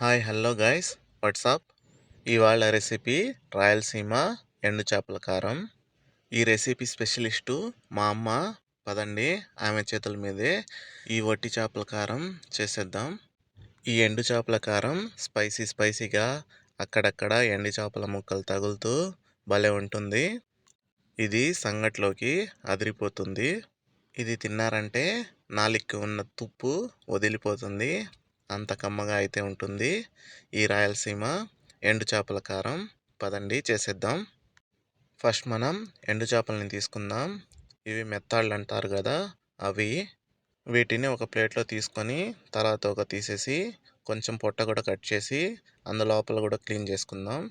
Hi hello guys. What's up ఇవాళ recipe Rayalaseema ఎండు చేపల కారం. ఈ రెసిపీ స్పెషలిస్టు మా అమ్మ. పదండి ఆమె చేతుల మీదే ఈ వట్టి చేపల కారం చేసేద్దాం. ఈ ఎండు చేపల కారం స్పైసీ స్పైసీగా అక్కడక్కడ ఎండు చేపల ముక్కలు తగులుతూ భలే ఉంటుంది. ఇది సంగట్లోకి అదిరిపోతుంది. ఇది తిన్నారంటే నాలిక్కి ఉన్న తుప్పు వదిలిపోతుంది. అంత కమ్మగా అయితే ఉంటుంది. ఈ రాయలసీమ ఎండు చేపల కారం. పదండి చేసేద్దాం. ఫస్ట్ మనం ఎండు చేపలని తీసుకుందాం. ఇవి మెత్తాళ్ళు అంటారు కదా అవి. వీటిని ఒక ప్లేట్లో తీసుకొని తర్వాత ఒక తీసేసి కొంచెం పొట్ట కూడా కట్ చేసి అందులోపల కూడా క్లీన్ చేసుకుందాం.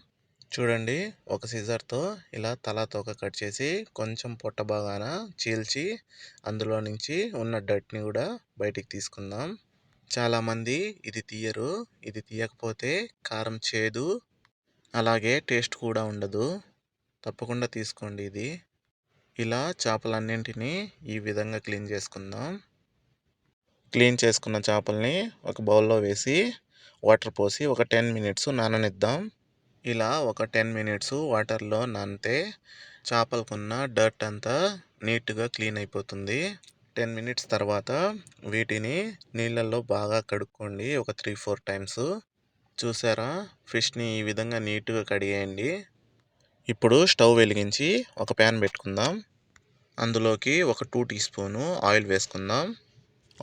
చూడండి ఒక సిజర్తో ఇలా తలా తోక కట్ చేసి కొంచెం పొట్ట బాగాన చీల్చి అందులో నుంచి ఉన్న డట్ని కూడా బయటికి తీసుకుందాం. చాలామంది ఇది తీయరు. ఇది తీయకపోతే కారం చేదు. అలాగే టేస్ట్ కూడా ఉండదు. తప్పకుండా తీసుకోండి ఇది. ఇలా చేపలన్నింటినీ ఈ విధంగా క్లీన్ చేసుకుందాం. క్లీన్ చేసుకున్న చేపల్ని ఒక బౌల్లో వేసి వాటర్ పోసి ఒక టెన్ మినిట్స్ నాననిద్దాం. ఇలా ఒక టెన్ మినిట్స్ వాటర్లో నానితే చేపలకున్న డర్ట్ అంతా నీట్గా క్లీన్ అయిపోతుంది. టెన్ మినిట్స్ తర్వాత వీటిని నీళ్ళల్లో బాగా కడుక్కోండి. ఒక త్రీ ఫోర్ టైమ్స్. చూసారా? ఫిష్ని ఈ విధంగా నీట్గా కడిగేయండి. ఇప్పుడు స్టవ్ వెలిగించి ఒక ప్యాన్ పెట్టుకుందాం. అందులోకి ఒక టూ టీ స్పూను ఆయిల్ వేసుకుందాం.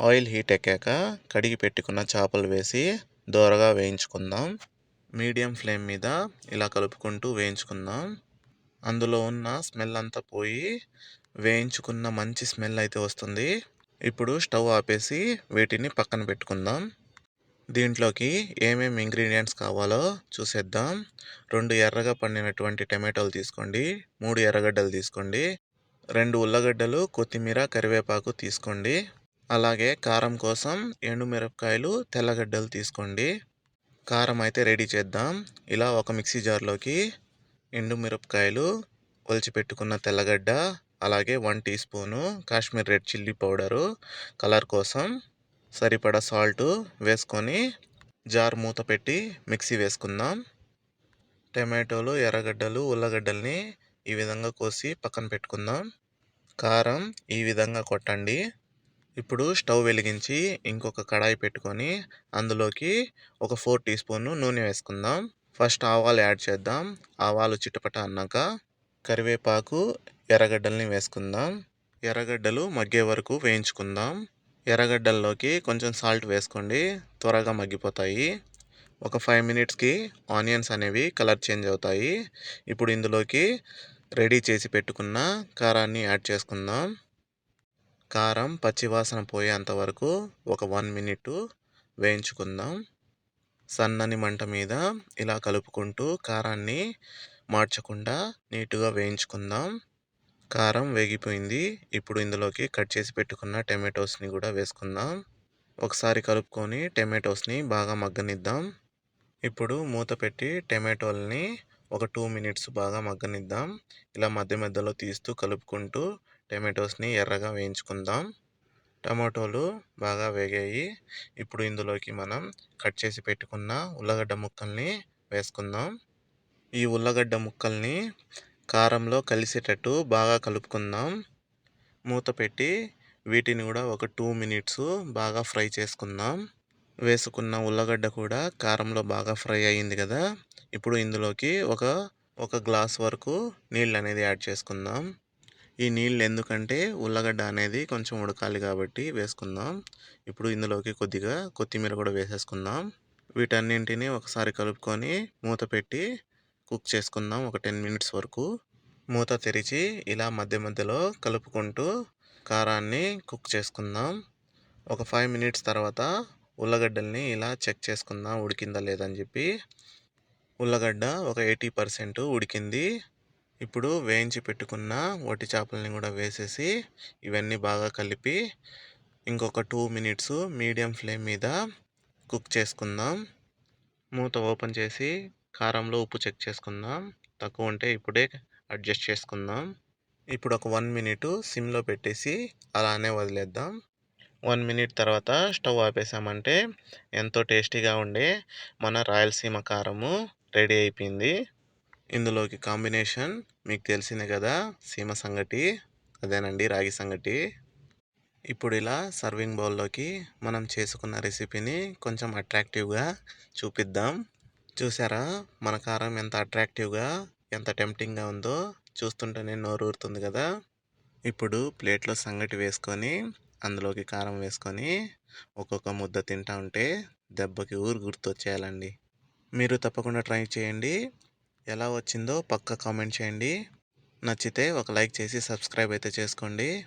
ఆయిల్ హీట్ ఎక్కాక కడిగి పెట్టుకున్న చేపలు వేసి దోరగా వేయించుకుందాం. మీడియం ఫ్లేమ్ మీద ఇలా కలుపుకుంటూ వేయించుకుందాం. అందులో ఉన్న స్మెల్ అంతా పోయి వేయించుకున్న మంచి స్మెల్ అయితే వస్తుంది. ఇప్పుడు స్టవ్ ఆపేసి వీటిని పక్కన పెట్టుకుందాం. దీంట్లోకి ఏమేమి ఇంగ్రీడియంట్స్ కావాలో చూసేద్దాం. రెండు ఎర్రగా పండినటువంటి టమాటోలు తీసుకోండి. మూడు ఎర్రగడ్డలు తీసుకోండి. రెండు ఉల్లగడ్డలు కొత్తిమీర కరివేపాకు తీసుకోండి. అలాగే కారం కోసం ఎండుమిరపకాయలు తెల్లగడ్డలు తీసుకోండి. కారం అయితే రెడీ చేద్దాం. ఇలా ఒక మిక్సీ జార్లోకి ఎండుమిరపకాయలు ఒలిచిపెట్టుకున్న తెల్లగడ్డ అలాగే one teaspoon Kashmir red chilli powder colour కోసం సరిపడా సాల్ట్ వేసుకొని జార్ మూత పెట్టి మిక్సీ వేసుకుందాం. టమాటోలు ఎర్రగడ్డలు ఉల్లగడ్డల్ని ఈ విధంగా కోసి పక్కన పెట్టుకుందాం. కారం ఈ విధంగా కొట్టండి. ఇప్పుడు స్టవ్ వెలిగించి ఇంకొక కడాయి పెట్టుకొని అందులోకి ఒక ఫోర్ టీ స్పూన్ నూనె వేసుకుందాం. ఫస్ట్ ఆవాలు యాడ్ చేద్దాం. ఆవాలు చిటపట అన్నాక కరివేపాకు ఎర్రగడ్డల్ని వేసుకుందాం. ఎర్రగడ్డలు మగ్గే వరకు వేయించుకుందాం. ఎర్రగడ్డల్లోకి కొంచెం సాల్ట్ వేసుకోండి. త్వరగా మగ్గిపోతాయి. ఒక ఫైవ్ మినిట్స్కి ఆనియన్స్ అనేవి కలర్ చేంజ్ అవుతాయి. ఇప్పుడు ఇందులోకి రెడీ చేసి పెట్టుకున్న కారాన్ని యాడ్ చేసుకుందాం. కారం పచ్చివాసన పోయేంత వరకు ఒక వన్ మినిట్ వేయించుకుందాం. సన్నని మంట మీద ఇలా కలుపుకుంటూ కారాన్ని మార్చకుండా నీట్గా వేయించుకుందాం. కారం వేగిపోయింది. ఇప్పుడు ఇందులోకి కట్ చేసి పెట్టుకున్న టమాటోస్ని కూడా వేసుకుందాం. ఒకసారి కలుపుకొని టమాటోస్ని బాగా మగ్గనిద్దాం. ఇప్పుడు మూత పెట్టి టమాటోల్ని ఒక టూ మినిట్స్ బాగా మగ్గనిద్దాం. ఇలా మధ్య మధ్యలో తీస్తూ కలుపుకుంటూ టమాటోస్ని ఎర్రగా వేయించుకుందాం. టమాటోలు బాగా వేగాయి. ఇప్పుడు ఇందులోకి మనం కట్ చేసి పెట్టుకున్న ఉల్లగడ్డ ముక్కల్ని వేసుకుందాం. ఈ ఉల్లగడ్డ ముక్కల్ని కారంలో కలిసేటట్టు బాగా కలుపుకుందాం. మూత పెట్టి వీటిని కూడా ఒక టూ మినిట్స్ బాగా ఫ్రై చేసుకుందాం. వేసుకున్న ఉల్లగడ్డ కూడా కారంలో బాగా ఫ్రై అయ్యింది కదా. ఇప్పుడు ఇందులోకి ఒక ఒక గ్లాస్ వరకు నీళ్ళు అనేది యాడ్ చేసుకుందాం. ఈ నీళ్ళు ఎందుకంటే ఉల్లగడ్డ అనేది కొంచెం ఉడకాలి కాబట్టి వేసుకుందాం. ఇప్పుడు ఇందులోకి కొద్దిగా కొత్తిమీర కూడా వేసేసుకుందాం. వీటన్నింటినీ ఒకసారి కలుపుకొని మూత పెట్టి కుక్ చేసుకుందాం ఒక టెన్ మినిట్స్ వరకు. మూత తెరిచి ఇలా మధ్య మధ్యలో కలుపుకుంటూ కారాన్ని కుక్ చేసుకుందాం. ఒక ఫైవ్ మినిట్స్ తర్వాత ఉల్లగడ్డల్ని ఇలా చెక్ చేసుకుందాం ఉడికిందా లేదని చెప్పి. ఉల్లగడ్డ ఒక ఎయిటీ పర్సెంట్ ఉడికింది. ఇప్పుడు వేయించి పెట్టుకున్న వట్టి చేపలని కూడా వేసేసి ఇవన్నీ బాగా కలిపి ఇంకొక టూ మినిట్స్ మీడియం ఫ్లేమ్ మీద కుక్ చేసుకుందాం. మూత ఓపెన్ చేసి కారంలో ఉప్పు చెక్ చేసుకుందాం. తక్కువ ఉంటే ఇప్పుడే అడ్జస్ట్ చేసుకుందాం. ఇప్పుడు ఒక వన్ మినిట్ సిమ్లో పెట్టేసి అలానే వదిలేద్దాం. వన్ మినిట్ తర్వాత స్టవ్ ఆపేసామంటే ఎంతో టేస్టీగా ఉండే మన రాయలసీమ కారము రెడీ అయిపోయింది. ఇందులోకి కాంబినేషన్ మీకు తెలిసిందే కదా సీమ సంగటి అదేనండి రాగి సంగటి. ఇప్పుడు ఇలా సర్వింగ్ బౌల్లోకి మనం చేసుకున్న రెసిపీని కొంచెం అట్రాక్టివ్గా చూపిద్దాం. చూసారా? మన కారం ఎంత అట్రాక్టివ్గా ఎంత టెంప్టింగ్గా ఉందో చూస్తుంటేనే నోరు ఊరుతుంది కదా? ఇప్పుడు ప్లేట్లో సంగటి వేసుకొని అందులోకి కారం వేసుకొని ఒక్కొక్క ముద్ద తింటా ఉంటే దెబ్బకి ఊరు గుర్తొచ్చేయాలండి. మీరు తప్పకుండా ట్రై చేయండి. ఎలా వచ్చిందో పక్క కామెంట్ చేయండి. నచ్చితే ఒక లైక్ చేసి సబ్స్క్రైబ్ అయితే చేసుకోండి.